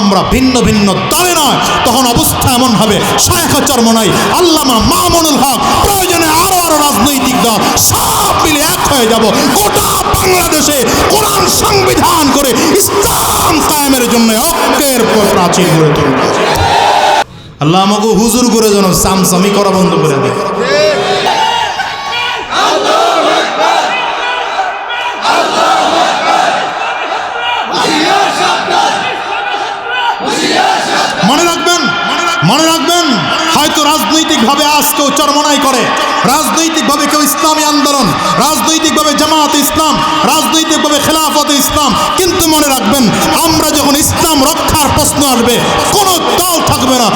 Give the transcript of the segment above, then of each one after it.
আমরা ভিন্ন ভিন্ন দলে নয়। তখন অবস্থা এমন হবে, শায়খা চরমনাই আল্লামা মামুনুল হক, প্রয়োজনে আরও আরও রাজনৈতিক দল সব মিলে এক হয়ে যাব। গোটা বাংলাদেশে কোরআন সংবিধান করে ইসলাম কায়েমের জন্য ঐক্যের প্রাচীর গড়ে তুলব। আল্লাহ আমাকে হুজুর করে যেন সামসামি করা বন্ধ করে দেয় মনে রাখবেন মনে রাখবেন, হয়তো রাজনৈতিকভাবে আজ কেউ চরমনাই করে। রাজনৈতিকভাবে কেউ ইসলামী আন্দোলন, রাজনৈতিকভাবে জামাত ইসলাম, রাজনৈতিকভাবে খেলাফত ইসলাম। কিন্তু মনে রাখবেন, আমরা যখন ইসলাম রক্ষার প্রশ্ন আসবে, কোনো দল থাকবে না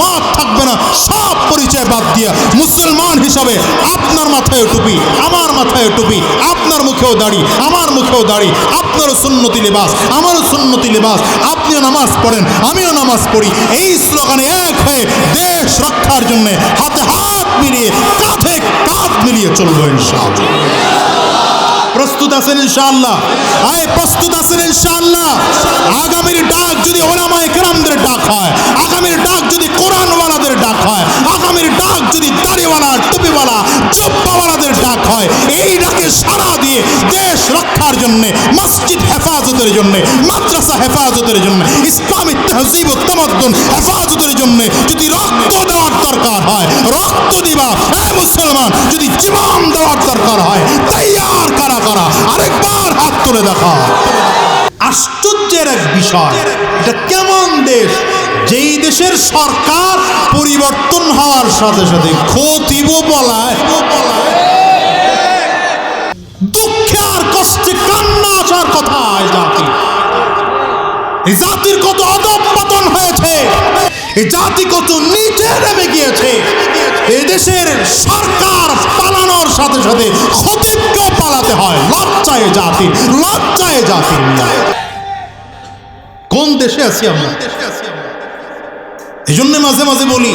মত থাকবে না, সব পরিচয় বাদ দিয়ে মুসলমান হিসাবে আপনার মাথায় টুপি, আমার মাথায় টুপি, আপনার মুখেও দাড়ি, আমার মুখেও দাড়ি আপনারও সুন্নতি লেবাস আমারও সুন্নতি লেবাস, আপনিও নামাজ পড়েন, আমিও নামাজ পড়ি। এই স্লোগানে এক হয়ে দেশ রক্ষার জন্য হাতে হাত মিলিয়ে, কাঁধে কাঁধ মিলিয়ে চলবো ইনশাআল্লাহ। প্রস্তুত আছেন ইনশাআল্লাহ। আয়, প্রস্তুত আছেন ইনশাআল্লাহ। আগামীর ডাক যদি ওলামায়ে কেরামদের ডাক হয়, আগামীর ডাক যদি কোরআনওয়ালাদের ডাক হয়, আগামীর ডাক যদি দাড়িওয়ালা, টুপিওয়ালা, জুব্বাওয়ালাদের ডাক হয়, এই ডাকে সাড়া দিয়ে দেশ রক্ষার জন্য, মসজিদ হেফাজতের জন্য, মাদ্রাসা হেফাজতের জন্য ইসলামী তহজিব তামাদ্দুন হেফাজতের জন্য যদি রক্ত দেওয়ার দরকার হয়, রক্ত দিবা মুসলমান যদি জীবন দেওয়ার দরকার হয় তৈয়ার কারা কারা? আরেকবার হাত তুলে দেখা। আশ্চর্যের এক বিষয়, এটা কেমন দেশ? যেই দেশের সরকার পরিবর্তন হওয়ার সাথে সাথে খতিব বলায়। দুঃখে আর কষ্টে কান্না আসার কথা জাতি। এই জাতির কত অধঃপতন হয়েছে, এই জাতি কত নিচে নেমে গিয়েছে। এই দেশের সরকার পালানোর সাথে সাথে খতিবকেও পালাতে হয় লজ্জায় জাতির লজ্জায় জাতির কোন দেশে আছি আমরা? এই জন্য মাঝে মাঝে বলি,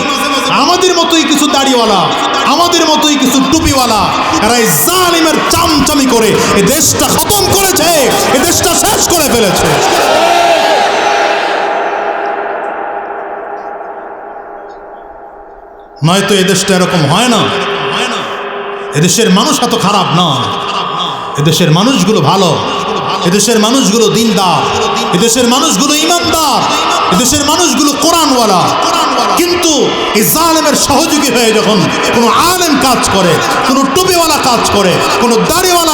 আমাদের মতোই কিছু দাড়িওয়ালা, আমাদের মতোই কিছু টুপিওয়ালা, এরা এই জালিমের চামচামি করে এই দেশটা খতম করেছে এই দেশটা শেষ করে ফেলেছে। নয়তো এদেশটা দেশটা এরকম হয় না। এদেশের মানুষ এত খারাপ না। এদেশের মানুষগুলো ভালো। এদেশের মানুষগুলো দিনদার। এদেশের মানুষগুলো ইমানদার। এদেশের মানুষগুলো কোরআনওয়ালা। কিন্তু এই জালেমের সহযোগী হয়ে যখন কোনো আলেম কাজ করে, কোনো টুপিওয়ালা কাজ করে, কোনো দাড়িওয়ালা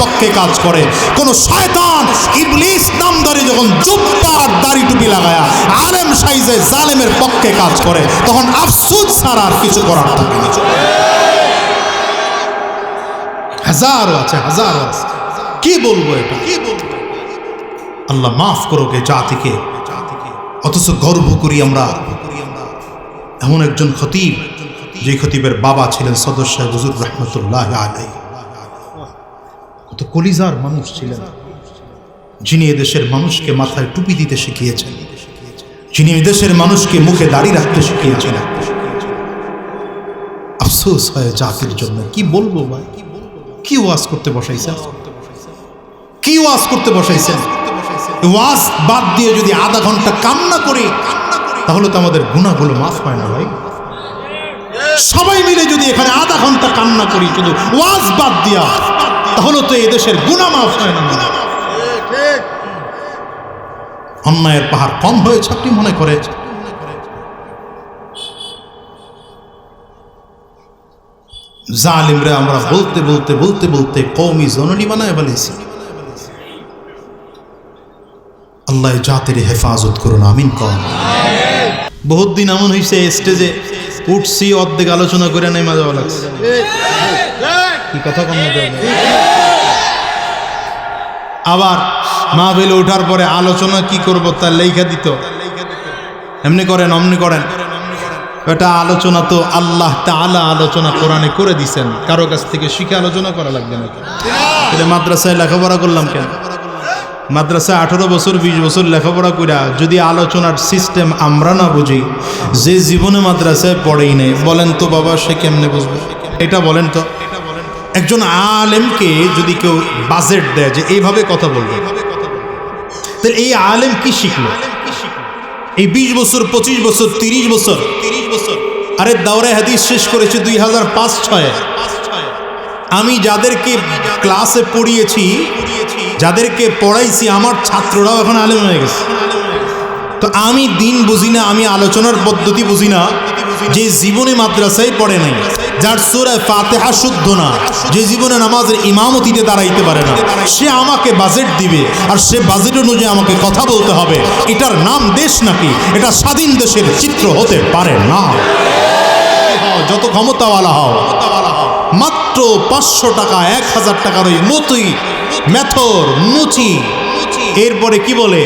পক্ষে কাজ করে। কোনো শয়তান ইবলিস নামদারি যখন জুব্বার দাড়ি টুপি লাগায়া আলেম সাইজে জালেমের পক্ষে কাজ করে, তখন আফসুস ছাড়া আর কিছু করার থাকে না। হাজারো আছে হাজারো আছে। কি বলব এটা? কি বলব আল্লাহ মাফ করো গে জাতিকে। অথচ গর্ব করি আমরা। এমন একজন খতিব, যে খতিবের বাবা ছিলেন সদস্য হুজুর রহমতুল্লাহ আলাই কত কলিজার মানুষ ছিলেন। যিনি এদেশের মানুষকে মাথায় টুপি দিতে শিখিয়েছেন। যিনি এদেশের মানুষকে মুখে দাড়ি রাখতে শিখিয়েছেন। আফসোস হয় জাতির জন্য। কি বলব ভাই? কি ওয়াজ করতে বসাইছেন? কি ওয়াজ করতে বসাইছেন? ওয়াজ বাদ দিয়ে যদি আধা ঘণ্টা কান্না করি, তাহলে তো আমাদের গুণাগুলো মাফ হয় না ভাই। সবাই মিলে যদি এখানে আধা ঘণ্টা কান্না করি, শুধু ওয়াজ বাদ দিয়া তাহলে তো এদেশের গুণা মাফ হয় না। অন্যায়ের পাহাড় কম হয়েছে আপনি মনে করে জালিমরে আমরা বলতে বলতে বলতে বলতে কৌমি জননী বানায় বলেছি আল্লাহ জাতির হেফাজত করুন, আমিন কর বহুত দিন এমন হয়েছে স্টেজে উঠছি, অর্ধেক আলোচনা করে নেই মজা লাগছে। কি কথা কম আবার মা বেলে ওঠার পরে আলোচনা কি করব তার লেখা দিত। এমনি করেন, অমনি করেন। এটা আলোচনা তো আল্লাহ তাআলা আলোচনা কোরআনে করে দিছেন। কারও কাছ থেকে শিখে আলোচনা করা লাগবে না এটা মাদ্রাসায় লেখাপড়া করলাম কেন? মাদ্রাসায় আঠারো বছর, বিশ বছর লেখাপড়া কইরা যদি আলোচনার সিস্টেম আমরা না বুঝি, যে জীবনে মাদ্রাসায় পড়েই নেই, বলেন তো বাবা সে কেমনে বুঝবে? এটা বলেন তো। একজন আলেমকে যদি কেউ বাজেট দেয় যে এইভাবে কথা বলবে। তাহলে এই আলেম কি শিখলো? এই বিশ বছর, পঁচিশ বছর, তিরিশ বছর তিরিশ বছর আরে দাওরায় হাদিস শেষ করেছে দুই হাজার পাঁচ ছয়। আমি যাদেরকে ক্লাসে পড়িয়েছি, যাদেরকে পড়াইছি, আমার ছাত্ররাও এখন আলেম হয়ে গেছে। তো আমি দিন বুঝি না, আমি আলোচনার পদ্ধতি বুঝি না, যে জীবনে মাদ্রাসায় পড়ে নাই। যার সুরায় ফাতেহা শুদ্ধ না, যে জীবনে নামাজের ইমামতিতে দাঁড়াইতে পারে না। সে আমাকে বাজেট দিবে, আর সে বাজেট অনুযায়ী আমাকে কথা বলতে হবে। এটার নাম দেশ নাকি? এটা স্বাধীন দেশের চিত্র হতে পারে না। যত ক্ষমতাওয়ালা হও, মাত্র পাঁচশো টাকা, এক হাজার টাকার ওই মতুই মেথর, মুচি, এরপরে কি বলে?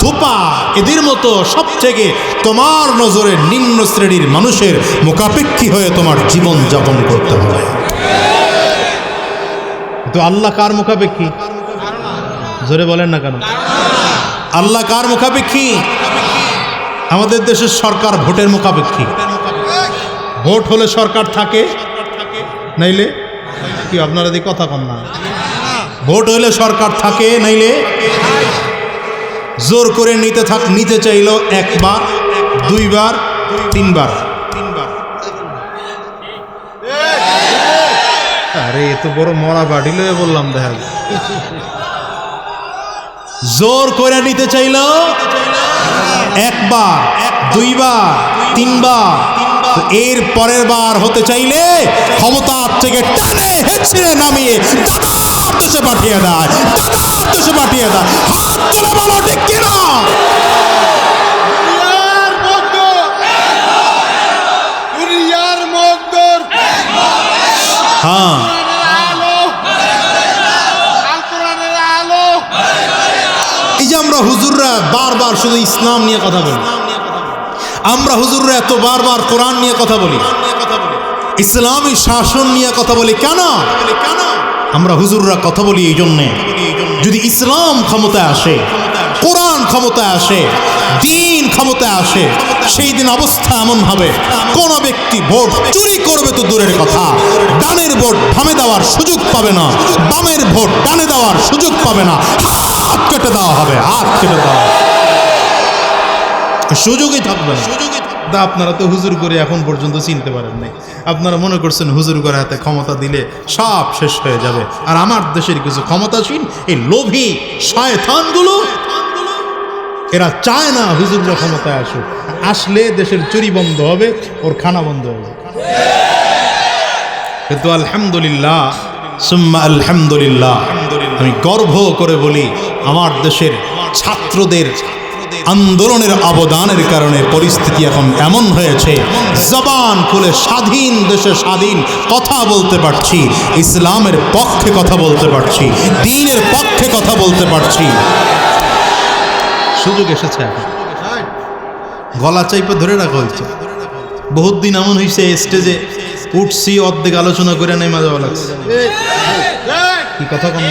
ধোপা এদের মতো সব থেকে তোমার নজরে নিম্ন শ্রেণির মানুষের মোকাপেক্ষী হয়ে তোমার জীবন যাপন করতে হবে। তো আল্লাহ কার মুখাপেক্ষী? জোরে বলেন না কেন? আল্লাহ কার মুখাপেক্ষী? আমাদের দেশের সরকার ভোটের মুখাপেক্ষী। ভোট হলে সরকার থাকে। নাইলে কি আপনারা দিয়ে কথা কন না? ভোট হলে সরকার থাকে নাইলে জোর করে নিতে থাক নিতে চাইলো একবার দুইবার তিনবার। আরে এত বড় মরা বাড়ি লয়ে বললাম দেখা। জোর করে নিতে চাইলো একবার দুইবার তিনবার। এর পরের বার হতে চাইলে ক্ষমতার থেকে টানে হেঁচড়ে নামিয়ে দেশে পাঠিয়ে দেয়। দাদার দেশে পাঠিয়ে দেয়। হাত তুলে বলো ঠিক কিনা হ্যাঁ। এই যে আমরা হুজুররা বারবার শুধু ইসলাম নিয়ে কথা বলি। আমরা হুজুররা এত বারবার কোরআন নিয়ে কথা বলি। ইসলামী শাসন নিয়ে কথা বলি। কেন কেন? আমরা হুজুররা কথা বলি এই জন্যে। যদি ইসলাম ক্ষমতায় আসে, কোরআন ক্ষমতায় আসে, দিন ক্ষমতায় আসে, সেই দিন অবস্থা এমন হবে, কোন ব্যক্তি ভোট চুরি করবে তো দূরের কথা। ডানের ভোট বামে দেওয়ার সুযোগ পাবে না, বামের ভোট ডানে দেওয়ার সুযোগ পাবে না। হাত কেটে দেওয়া হবে, হাত কেটে দেওয়া। সুযোগই থাকবে না। তা আপনারা তো হুজুর করে এখন পর্যন্ত চিনতে পারেন নাই। আপনারা মনে করছেন হুজুর করে হাতে ক্ষমতা দিলে সব শেষ হয়ে যাবে। আর আমার দেশের কিছু ক্ষমতাসীন, এই লোভী শয়তানগুলো, এরা চায় না হুজুররা ক্ষমতায় আসুক। আসলে দেশের চুরি বন্ধ হবে, ওর খানা বন্ধ হবে। কিন্তু আলহামদুলিল্লাহ, সুম্মা আলহামদুলিল্লাহ, আমি গর্ব করে বলি, আমার দেশের ছাত্রদের আন্দোলনের অবদানের কারণে পরিস্থিতি এখন এমন হয়েছে। জবান খুলে স্বাধীন দেশে স্বাধীন কথা বলতে পারছি, ইসলামের পক্ষে কথা বলতে পারছি, দিনের পক্ষে কথা বলতে পারছি। সুযোগ এসেছে এখন। গলা চাইপে ধরে রাখা হয়েছে। বহুত দিন এমন হয়েছে স্টেজে উঠছি, অর্ধেক আলোচনা করে নেমে যাওয়া লাগছে। কি কথা কম